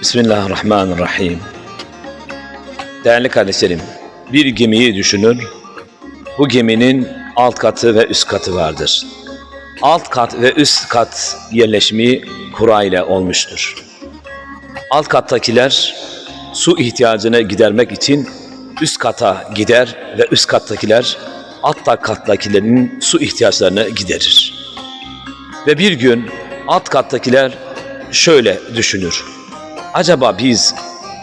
Bismillahirrahmanirrahim. Değerli kardeşlerim, bir gemiyi düşünün. Bu geminin alt katı ve üst katı vardır. Alt kat ve üst kat yerleşimi kura ile olmuştur. Alt kattakiler su ihtiyacını gidermek için üst kata gider ve üst kattakiler alt kattakilerin su ihtiyaçlarını giderir. Ve bir gün alt kattakiler şöyle düşünür. Acaba biz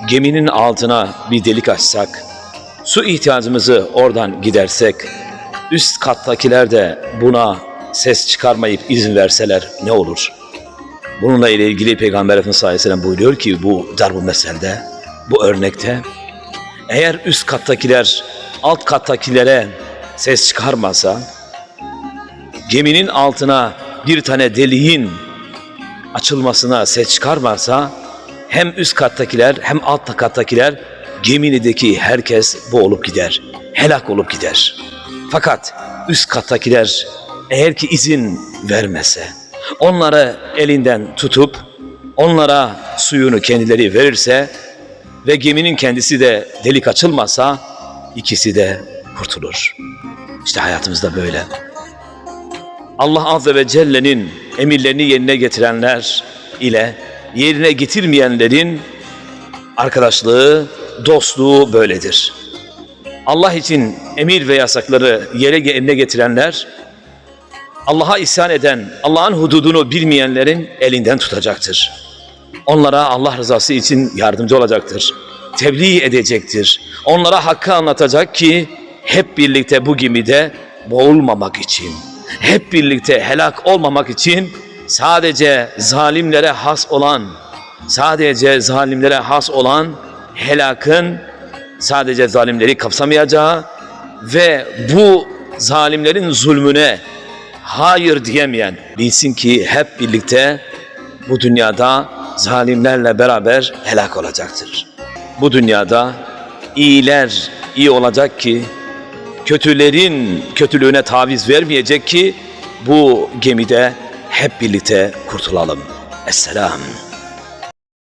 geminin altına bir delik açsak, su ihtiyacımızı oradan gidersek, üst kattakiler de buna ses çıkarmayıp izin verseler ne olur? Bununla ilgili Peygamber Efendimiz sellem buyuruyor ki bu darbu meselde, bu örnekte, eğer üst kattakiler alt kattakilere ses çıkarmasa, geminin altına bir tane deliğin açılmasına ses çıkarmazsa hem üst kattakiler hem alt kattakiler gemideki herkes boğulup gider. Helak olup gider. Fakat üst kattakiler eğer ki izin vermese, onları elinden tutup onlara suyunu kendileri verirse ve geminin kendisi de delik açılmasa ikisi de kurtulur. İşte hayatımızda böyle. Allah Azze ve Celle'nin emirlerini yerine getirenler ile yerine getirmeyenlerin arkadaşlığı, dostluğu böyledir. Allah için emir ve yasakları yerine getirenler, Allah'a isyan eden, Allah'ın hududunu bilmeyenlerin elinden tutacaktır. Onlara Allah rızası için yardımcı olacaktır. Tebliğ edecektir. Onlara hakkı anlatacak ki hep birlikte bu gemide boğulmamak için, hep birlikte helak olmamak için sadece zalimlere has olan, sadece zalimlere has olan helakın sadece zalimleri kapsamayacağı ve bu zalimlerin zulmüne hayır diyemeyen bilsin ki hep birlikte bu dünyada zalimlerle beraber helak olacaktır. Bu dünyada iyiler iyi olacak ki kötülerin kötülüğüne taviz vermeyecek ki bu gemide hep birlikte kurtulalım. Esselam.